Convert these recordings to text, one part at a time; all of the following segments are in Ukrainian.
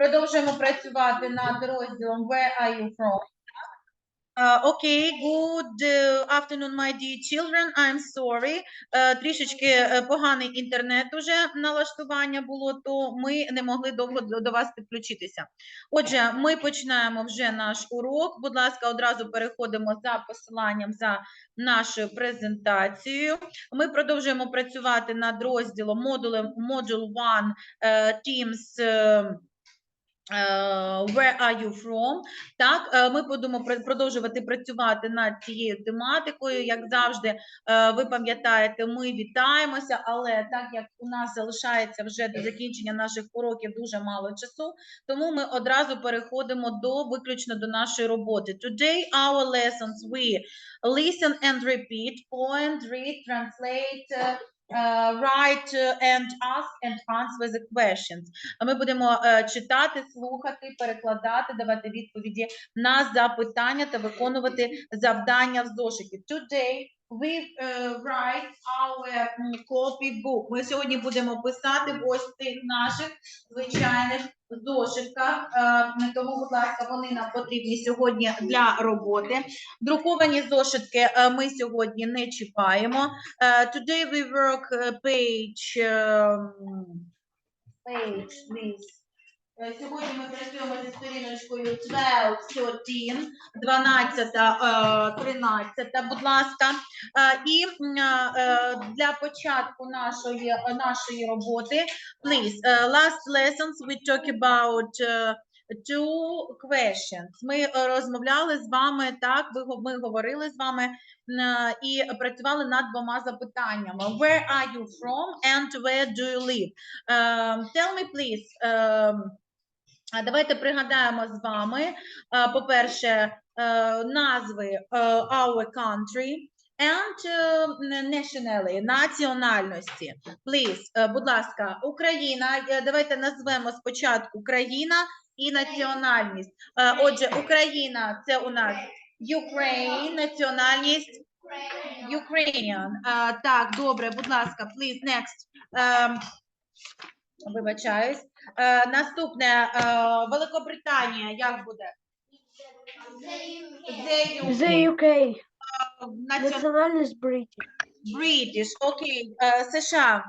продовжуємо працювати над розділом Where are you from? Uh, okay, good uh, afternoon, my dear children. I'm sorry. Е, трішечки е, поганий інтернет уже налаштування було, то ми не могли довго до вас підключитися. Отже, ми починаємо вже наш урок. Будь ласка, одразу переходимо за посиланням за нашою презентацією. Ми продовжуємо працювати над розділом модулем Module 1 е, Teams е, е, Where are you from? Так, е, ми будемо продовжувати працювати над цією тематикою. Як завжди, е, ви пам'ятаєте, ми вітаємося, але так як у нас залишається вже до закінчення наших уроків дуже мало часу, тому ми одразу переходимо до виключно до нашої роботи. Today our lessons we listen and repeat, point, read, translate, write uh, and ask and answer the questions. Ми будемо е, читати, слухати, перекладати, давати відповіді на запитання та виконувати завдання в зошиті. Today we uh, write our copybook. Ми сьогодні будемо писати в ось цих наших звичайних зошитках. Е, Тому, будь ласка, вони нам потрібні сьогодні для роботи. Друковані зошитки е, ми сьогодні не чіпаємо. Е, Today we work е, page, ем, page, please. Е, Сьогодні ми працюємо зі сторіночкою 12, 13, 12, е, 13, будь ласка. Е, І е, для початку нашої, нашої роботи, please, last lessons we talk about two questions. Ми розмовляли з вами, так, ми говорили з вами і працювали над двома запитаннями. Where are you from and where do you live? Tell me, please, Давайте пригадаємо з вами, е, по-перше, е, назви е, our country and nationality, національності. Please, будь ласка, Україна. Давайте назвемо спочатку країна і національність. Отже, Україна це у нас Ukraine, національність Ukrainian. Так, добре, будь ласка, please, next. Ем, Вибачаюсь. Е, Наступне е, Великобританія. Як буде? The UK. The UK. Націон- Національність British. British. Окей. Е, США.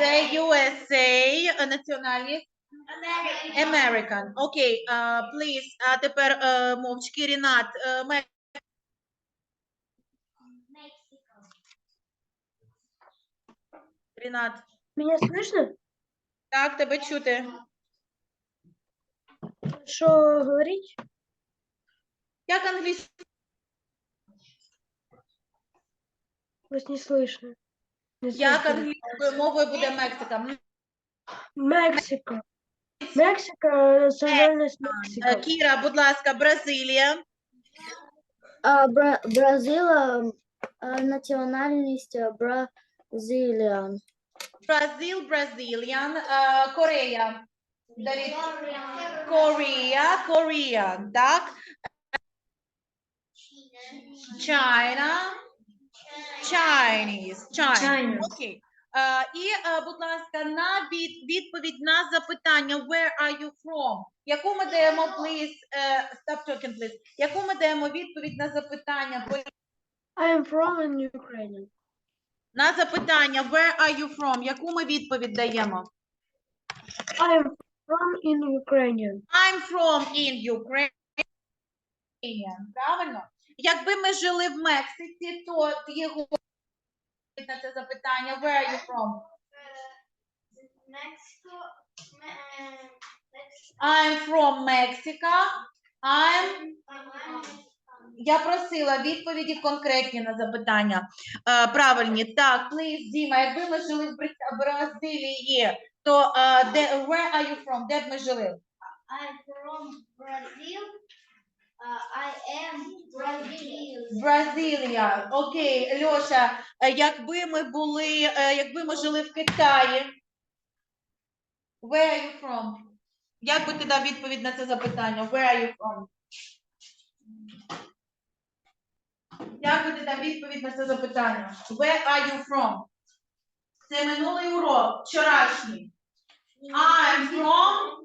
The USA. Е, Національність American. Окей. е, Please. А тепер е, мовчки Рінат. Е, Ме- Рінат. Меня слышно? Так, тебе чути. Что говорить? Як англійською? Вас не слышно. Не Як слышно. англійською мовою буде Мексика? М, Мексика. Мексика, національність е, Мексика. Кіра, будь ласка, Бразилія. А, Бра- Бразила а, національність а, Бразиліан. Бразил, Бразиліан, е, Корея. Давід. Корея, Korean, так? China, Chinese, China. Окей. Е, і, е, будь ласка, на від, відповідь на запитання Where are you from? Яку ми даємо, please, е, stop talking, please. Яку ми даємо відповідь на запитання? I am from in Ukraine. На запитання Where are you from? Яку ми відповідь даємо? I am from in Ukraine. I'm from in Ukraine. Правильно? Якби ми жили в Мексиці, то його на це запитання Where are you from? I'm from Mexico. I'm... Я просила відповіді конкретні на запитання. Е, правильні. Так, please, Діма, якби ми жили в Бразилії, то е, де, where are you from? Де б ми жили? I'm from Brazil. I am Brazilian. Бразилія. Окей, Льоша, е, якби ми були, якби ми жили в Китаї. Where are you from? Як би ти дав відповідь на це запитання? Where are you from? Як буде відповідь на це запитання? Where are you from? Це минулий урок, вчорашній. I'm from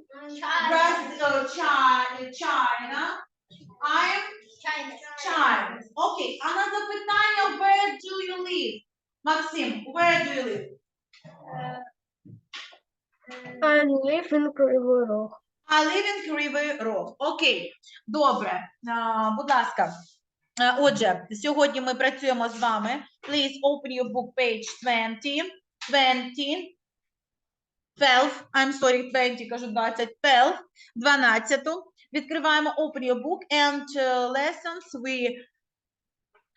Brazil, China. I'm China. Окей, а на запитання where do you live? Максим, where do you live? Е, е, I live in Кривий Рог. I live in Кривий Рог. Окей, добре. Будь ласка. Е, Отже, сьогодні ми працюємо з вами. Please open your book page 20. 20. 12, I'm sorry, 20, кажу 20, 12, 12. Відкриваємо open your book and uh, lessons we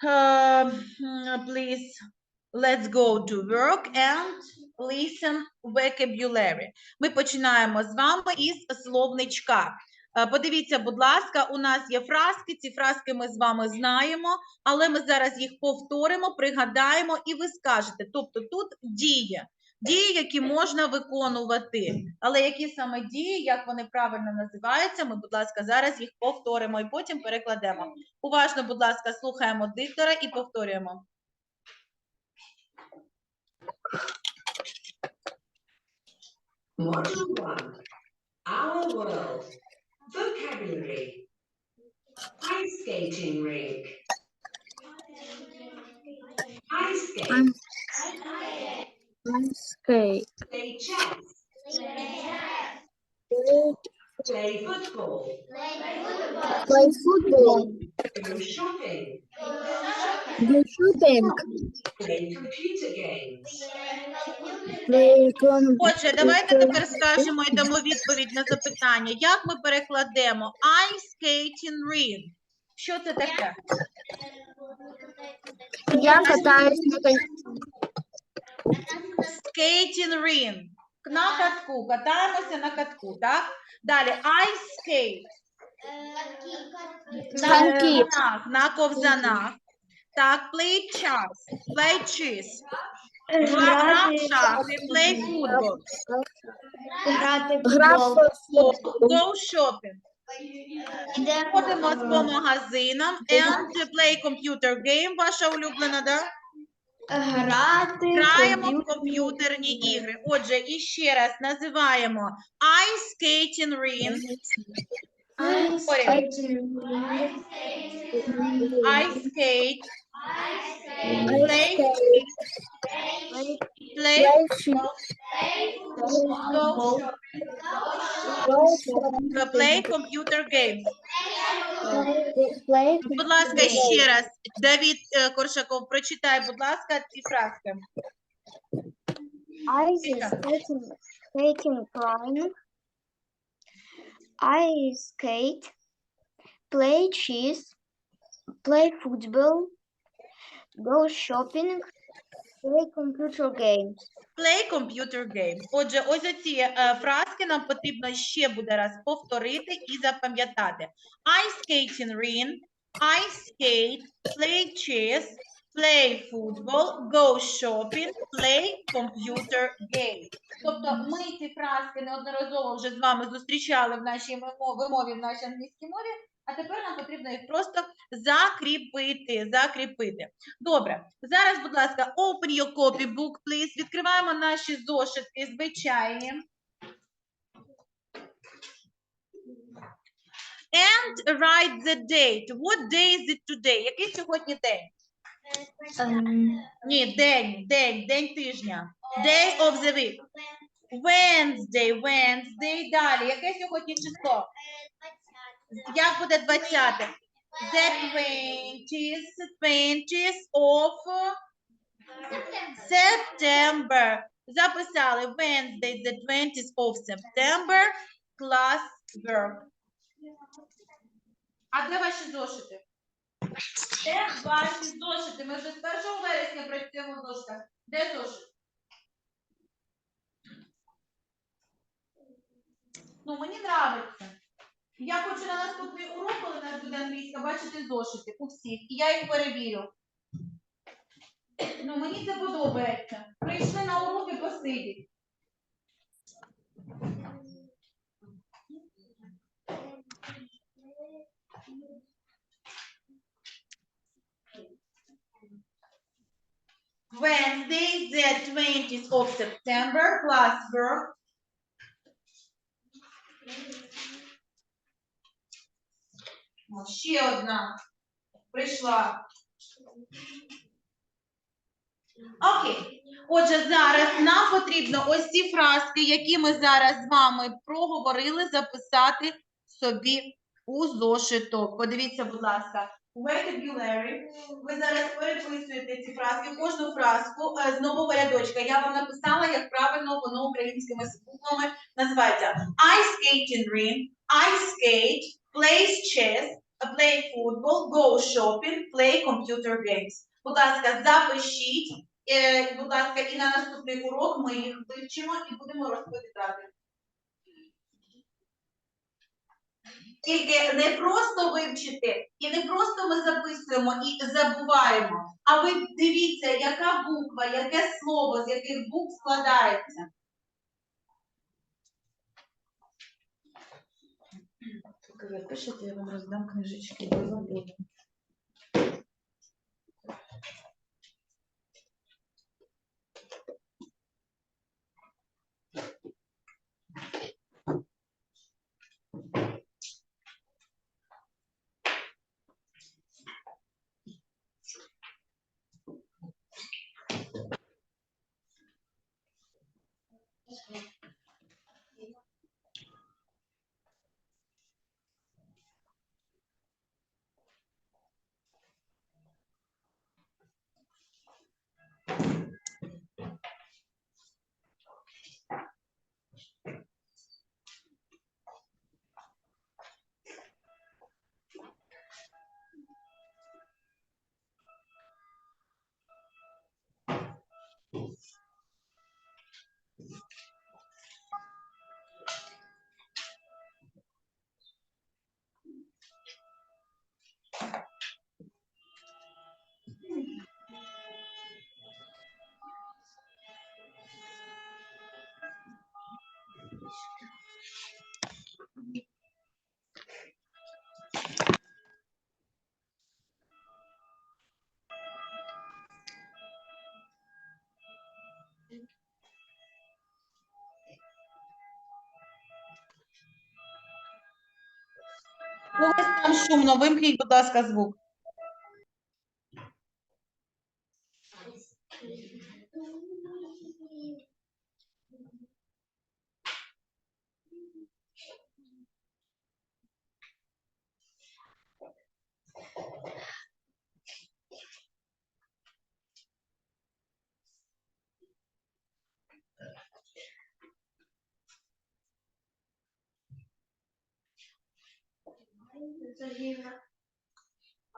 uh, mm, please let's go to work and listen vocabulary. Ми починаємо з вами із словничка. Е, Подивіться, будь ласка, у нас є фразки. Ці фразки ми з вами знаємо, але ми зараз їх повторимо, пригадаємо, і ви скажете. Тобто тут дії, дії, які можна виконувати. Але які саме дії, як вони правильно називаються, ми, будь ласка, зараз їх повторимо і потім перекладемо. Уважно, будь ласка, слухаємо диктора і повторюємо. Our world, vocabulary, ice skating rink, ice skate, Um, Skate. play chess, play football, Play football. go shopping, Go shopping. Play con- Отже, давайте тепер скажемо і дамо відповідь на запитання. Як ми перекладемо ice skating rink? Що це таке? Я катаюсь на. Skating rink. На катку. Катаємося на катку, так? Далі ice skate. На ковзанах. На ковзанах. Так, play chess. Play chess. Гра в шахи. Play football. Грати в футбол. Go shopping. Ходимо по магазинам and play computer game. Ваша улюблена, да? Грати Граємо в комп'ютерні ігри. Отже, і ще раз називаємо ice skating rink, ice skate, play, play, go, play computer games. Play Будь ласка, ще раз. Давід е, Коршаков, прочитай, будь ласка, ці фразки. Ice Віка. skating, skating rink. Ice skate. Play chess. Play football. Go shopping. Play computer games. Play computer games. Отже, ось оці е, фразки нам потрібно ще буде раз повторити і запам'ятати. Ice skating rink, ice skate, play chess, play football, go shopping, play computer games. Тобто ми ці фразки неодноразово вже з вами зустрічали в нашій вимові, в нашій англійській мові, а тепер нам потрібно їх просто закріпити, закріпити. Добре, зараз, будь ласка, open your copybook, please. Відкриваємо наші зошитки звичайні. And write the date. What day is it today? Який сьогодні день? Ні, день, день, день тижня. Day of the week. Wednesday, Wednesday. Далі. Яке сьогодні число? Як буде 20? The 20th, 20th of September. Записали Wednesday, the 20th of September, class work. А де ваші зошити? Де ваші зошити? Ми вже з 1 вересня працюємо в зошитах. Де зошит? Ну, мені подобається. Я хочу на наступний урок, коли нас буде англійська, бачити зошити у всіх, і я їх перевірю. Ну, мені це подобається. Прийшли на уроки посидіть. Wednesday, the 20th of September, class work. О, ще одна прийшла. Окей. Отже, зараз нам потрібно ось ці фразки, які ми зараз з вами проговорили, записати собі у зошиток. Подивіться, будь ласка, vocabulary. Ви зараз переписуєте ці фразки, кожну фразку е, з нового рядочка. Я вам написала, як правильно воно українськими буквами називається. I skate in ring, I skate, play chess, play football, go shopping, play computer games. Будь ласка, запишіть. Е, будь ласка, і на наступний урок ми їх вивчимо і будемо розповідати. Тільки не просто вивчити, і не просто ми записуємо і забуваємо, а ви дивіться, яка буква, яке слово, з яких букв складається. Ви пишете, я вам роздам книжечки до роботи. Когось там шумно, вимкніть, будь ласка, звук.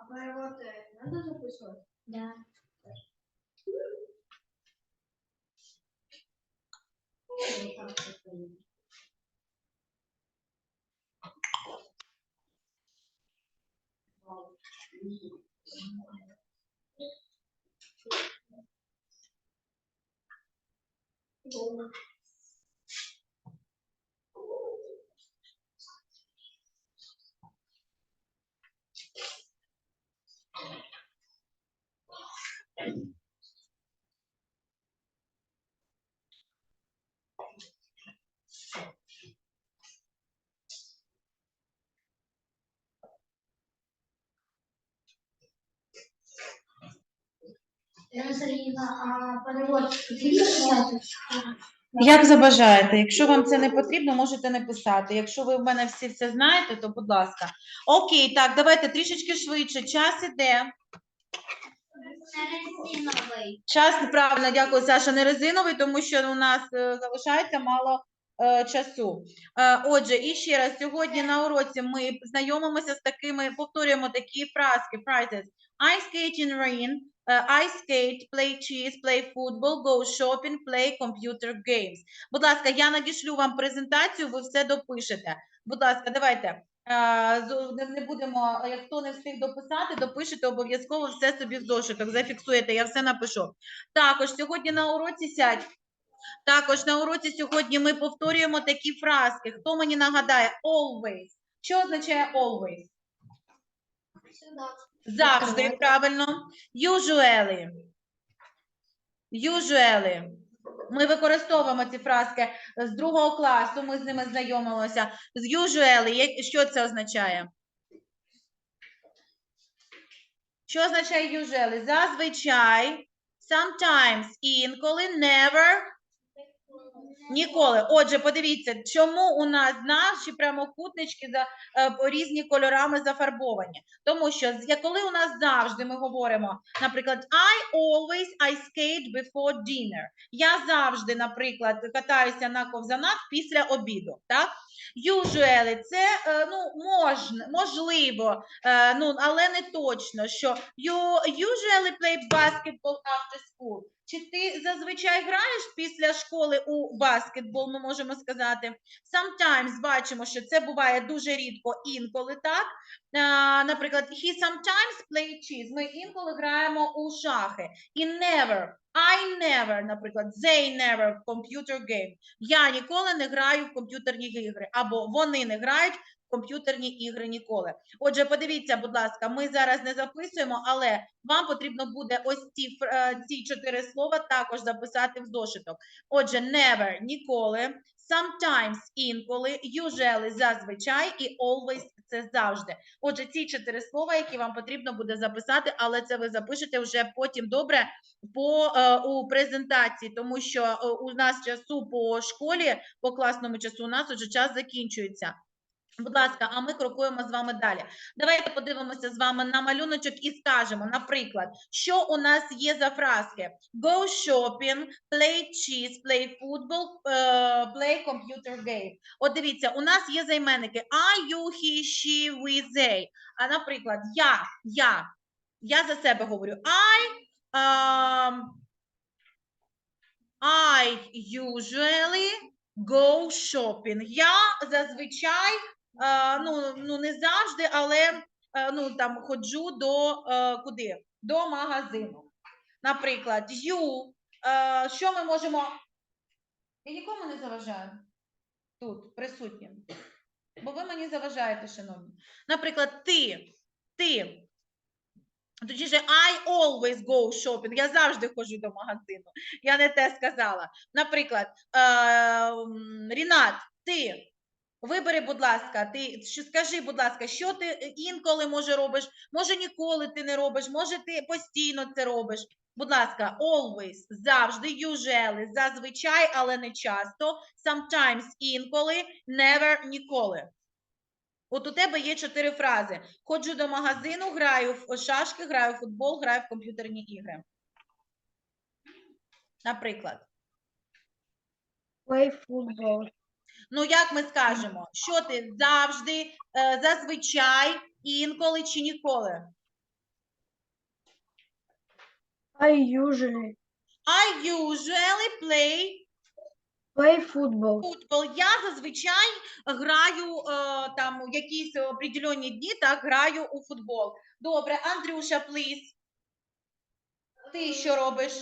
Перевод надо записывать? Да. Ірина Сергіївна, а перевод? Як забажаєте. Якщо вам це не потрібно, можете не писати. Якщо ви в мене всі все знаєте, то будь ласка. Окей, так, давайте трішечки швидше. Час іде. Час правильно, дякую, Саша. Не резиновий, тому що у нас е, залишається мало е, часу. Е, отже, і ще раз, сьогодні на уроці ми знайомимося з такими, повторюємо такі фразки, phrases. I skate in rain, е, I skate, play chess, play football, go shopping, play computer games. Будь ласка, я надішлю вам презентацію, ви все допишете. Будь ласка, давайте. Е, Не будемо, як хто не встиг дописати, допишете обов'язково все собі в зошиток, зафіксуєте, я все напишу. Також сьогодні на уроці сядь. Також на уроці сьогодні ми повторюємо такі фразки. Хто мені нагадає? Always. Що означає always? Завжди, правильно. Usually. Usually. Ми використовуємо ці фразки з другого класу, ми з ними знайомилися. З usually, що це означає? Що означає usually? Зазвичай sometimes інколи, never Ніколи. Отже, подивіться, чому у нас наші прямокутнички за е, різні кольорами зафарбовані. Тому що коли у нас завжди ми говоримо, наприклад, I always I skate before dinner. Я завжди, наприклад, катаюся на ковзанах після обіду. Так? Usually це е, ну, можна, можливо, е, ну, але не точно, що you usually play basketball after school. Чи ти зазвичай граєш після школи у баскетбол, ми можемо сказати. Sometimes бачимо, що це буває дуже рідко, інколи так. Наприклад, he sometimes play chess. Ми інколи граємо у шахи. І never, I never, наприклад, they never computer game. Я ніколи не граю в комп'ютерні ігри, або вони не грають в комп'ютерні ігри ніколи. Отже, подивіться, будь ласка, ми зараз не записуємо, але вам потрібно буде ось ці, е, ці чотири слова також записати в зошиток. Отже, never – ніколи, sometimes – інколи, usually – зазвичай і always – це завжди. Отже, ці чотири слова, які вам потрібно буде записати, але це ви запишете вже потім добре по, е, у презентації, тому що е, у нас часу по школі, по класному часу, у нас уже час закінчується. Будь ласка, а ми крокуємо з вами далі. Давайте подивимося з вами на малюночок і скажемо, наприклад, що у нас є за фразки: Go shopping, play chess, play football, е, play computer game. От дивіться, у нас є займенники I, you, he, she, we, they. А наприклад, я, я, я за себе говорю. I, um, I usually go shopping. Я зазвичай ну, ну не завжди, але е, ну там ходжу до е, куди? До магазину. Наприклад, е, що ми можемо. Я нікому не заважаю тут, присутнім. Бо ви мені заважаєте, шановні. Наприклад, ти, ти. Точніше, I always go shopping. Я завжди ходжу до магазину. Я не те сказала. Наприклад, е, Рінат, ти Вибери, будь ласка, ти що скажи, будь ласка, що ти е, інколи може робиш, може ніколи ти не робиш, може ти постійно це робиш. Будь ласка, always, завжди, usually, зазвичай, але не часто, sometimes, інколи, never, ніколи. От у тебе є чотири фрази. Ходжу до магазину, граю в шашки, граю в футбол, граю в комп'ютерні ігри. Наприклад. Play football. Ну, як ми скажемо, що ти завжди, е, зазвичай, інколи чи ніколи? I usually I usually play play football. football. Я зазвичай граю е, там у якісь определенні дні, так, граю у футбол. Добре, Андрюша, please. Ти що робиш?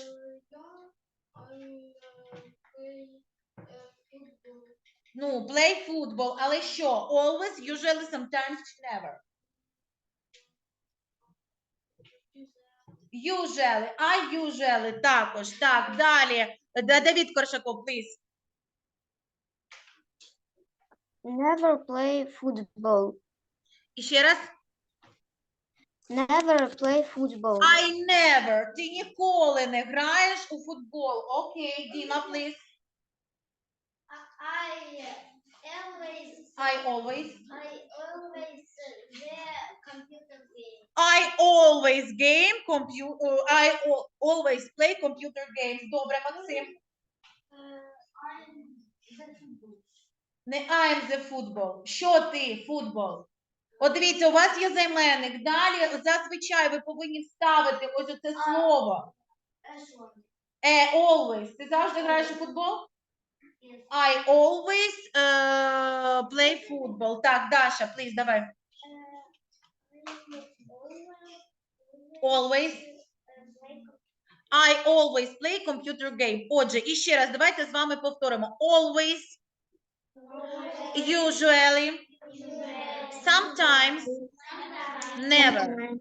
Ну, play football, але що? Always, usually, sometimes, чи never? Usually, I usually також. Так, далі. Да- Давид Коршаков, please. Never play football. І ще раз. Never play football. I never. Ти ніколи не граєш у футбол. Окей, Діма, please. I always I always. I always the computer game. I always game compu- uh, I al- always play computer games. Добре, Максим. Uh, I'm the football. Не I'm the football. Що ти, футбол? От дивіться, у вас є займенник. Далі зазвичай ви повинні вставити ось оце слово. Е, always. Ти завжди граєш у футбол? Yes. I always е, play football. Так, Даша, please, давай. Uh, Always. I always play computer game. Отже, і ще раз, давайте з вами повторимо. Always, usually, sometimes, never.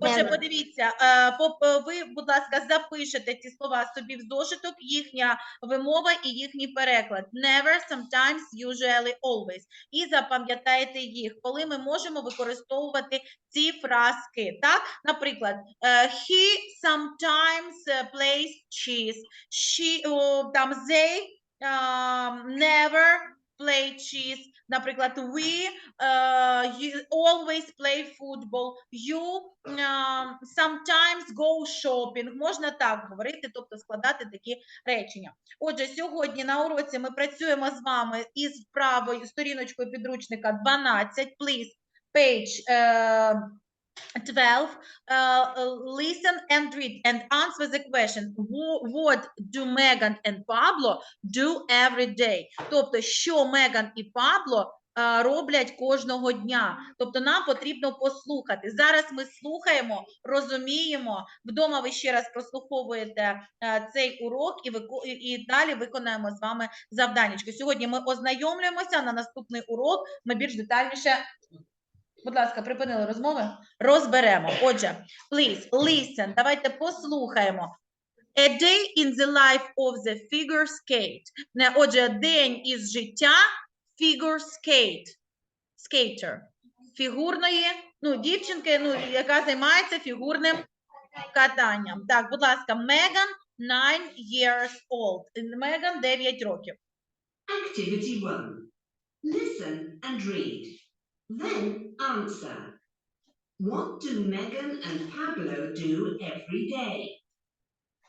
Отже, подивіться, е, е, ви, будь ласка, запишете ці слова собі в зошиток, їхня вимова і їхній переклад. Never, sometimes, usually, always. І запам'ятайте їх, коли ми можемо використовувати ці фразки. Так, наприклад, е, he sometimes plays chess. She, там they um, never play chess. Наприклад, we uh, you always play football. You uh, sometimes go shopping. Можна так говорити, тобто складати такі речення. Отже, сьогодні на уроці ми працюємо з вами із правою сторіночкою підручника 12. Please, page uh, 12. Uh, listen and read and answer the question. What do Megan and Pablo do every day? Тобто, що Меган і Пабло е, роблять кожного дня. Тобто нам потрібно послухати. Зараз ми слухаємо, розуміємо. Вдома ви ще раз прослуховуєте е, цей урок і, вико- і- далі виконаємо з вами завданечко. Сьогодні ми ознайомлюємося на наступний урок. Ми більш детальніше. Будь ласка, припинили розмови. Розберемо. Отже, please listen. Давайте послухаємо. A day in the life of the figure skate. Отже, день із життя figure skate. Skater. Фігурної, ну, дівчинки, ну, яка займається фігурним катанням. Так, будь ласка, Меган 9 years old. Меган 9 років. Activity 1. Listen and read. Then answer. What do Megan and Pablo do every day?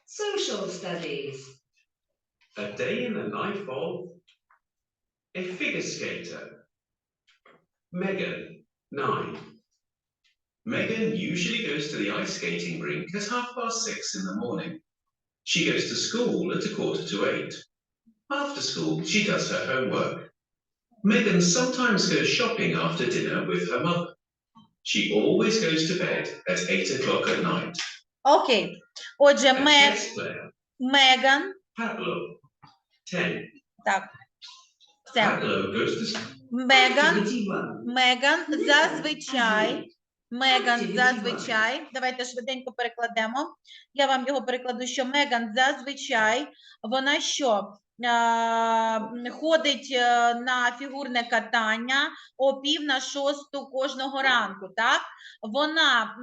Social studies. A day in the life of a figure skater. Megan, nine. Megan usually goes to the ice skating rink at half past six in the morning. She goes to school at a quarter to eight. After school, she does her homework. Megan sometimes goes shopping after dinner with her mother. She always goes to bed at eight o'clock at night. Окей. Отже, A Мег, chess player, Меган. Pablo, ten. Так. Все. Pablo goes to school. Меган. Меган зазвичай. Меган зазвичай. Давайте швиденько перекладемо. Я вам його перекладу, що Меган зазвичай. Вона що? А, Ходить е, на фігурне катання о пів на шосту кожного ранку, так? Вона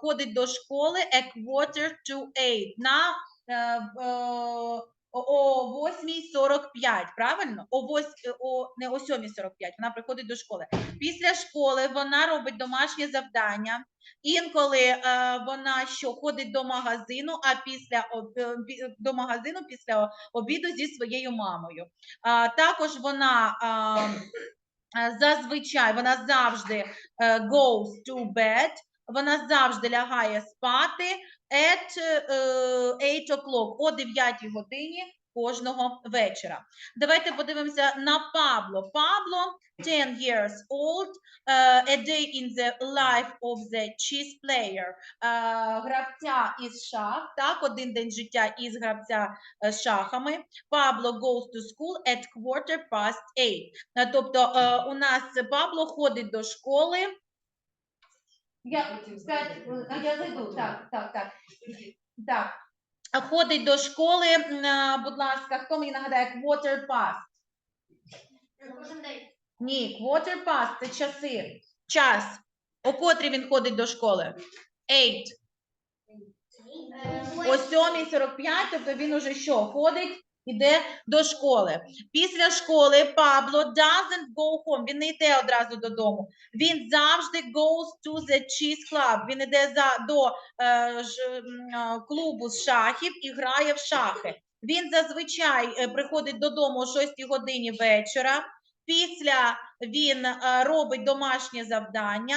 ходить до школи a quarter to eight на е, е, о 8.45, правильно? О 8, о, не о 7.45, вона приходить до школи. Після школи вона робить домашнє завдання. Інколи е, вона що ходить до магазину, а після об- е, до магазину після обіду зі своєю мамою. А, також вона е, зазвичай вона завжди е, goes to bed, вона завжди лягає спати at е, 8 o'clock, о 9 годині кожного вечора. Давайте подивимося на Пабло. Пабло 10 years old, е, a day in the life of the chess player. Е, гравця із шах, так, один день життя із гравця з шахами. Пабло goes to school at quarter past eight. Тобто у нас Пабло ходить до школи. Я, п'ять хвилин, а я зайду, так, так, так. Так. Ходить до школи, е, будь ласка, хто мені нагадає, quarter past? Кожен день. Ні, quarter past – це часи, час. О котрій він ходить до школи? Eight. О 7.45, тобто він уже що, ходить, іде до школи. Після школи Пабло doesn't go home, він не йде одразу додому. Він завжди goes to the chess club, він іде за, до е, ж, е, клубу з шахів і грає в шахи. Він зазвичай е, приходить додому о 6 годині вечора. Після він е, робить домашнє завдання,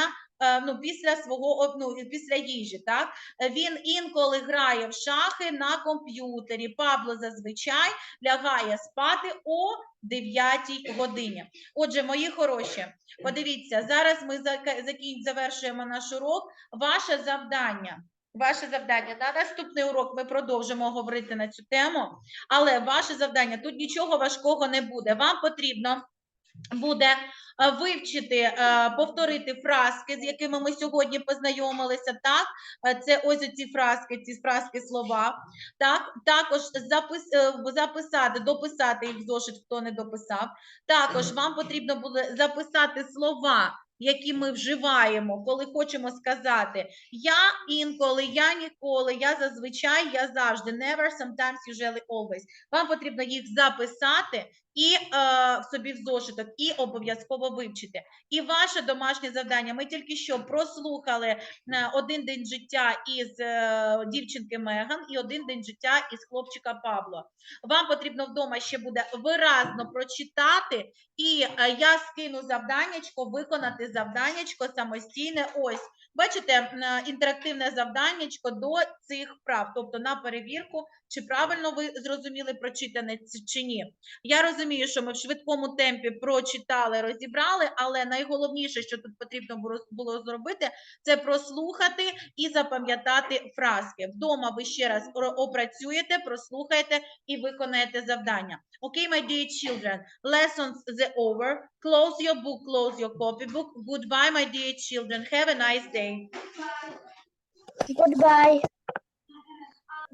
ну, після свого ну, після їжі, так? Е, Він інколи грає в шахи на комп'ютері. Пабло зазвичай лягає спати о 9 годині. Отже, мої хороші, подивіться, зараз ми зака- закін- завершуємо наш урок. Ваше завдання. Ваше завдання на наступний урок ми продовжимо говорити на цю тему, але ваше завдання тут нічого важкого не буде. Вам потрібно буде е, вивчити, е, повторити фразки, з якими ми сьогодні познайомилися. Так, Е, це ось ці фразки, ці фразки слова. Так, також запис, записати, дописати їх в зошит, хто не дописав. Також вам потрібно буде записати слова, які ми вживаємо, коли хочемо сказати я інколи, я ніколи, я зазвичай, я завжди, never, sometimes, usually, always. Вам потрібно їх записати і е, в собі в зошиток, і обов'язково вивчити. І ваше домашнє завдання. Ми тільки що прослухали е, один день життя із е, дівчинки Меган і один день життя із хлопчика Павло. Вам потрібно вдома ще буде виразно прочитати, і е, я скину завданнячко, виконати завданнячко самостійне. Ось бачите, е, інтерактивне завданнячко до цих вправ, тобто на перевірку, чи правильно ви зрозуміли прочитане чи ні. Я розумію, що ми в швидкому темпі прочитали, розібрали, але найголовніше, що тут потрібно було- зробити, це прослухати і запам'ятати фразки. Вдома ви ще раз опрацюєте, прослухаєте і виконаєте завдання. Окей, my dear children, lessons the over. Close your book, close your copybook. Goodbye, my dear children. Have a nice day. Goodbye.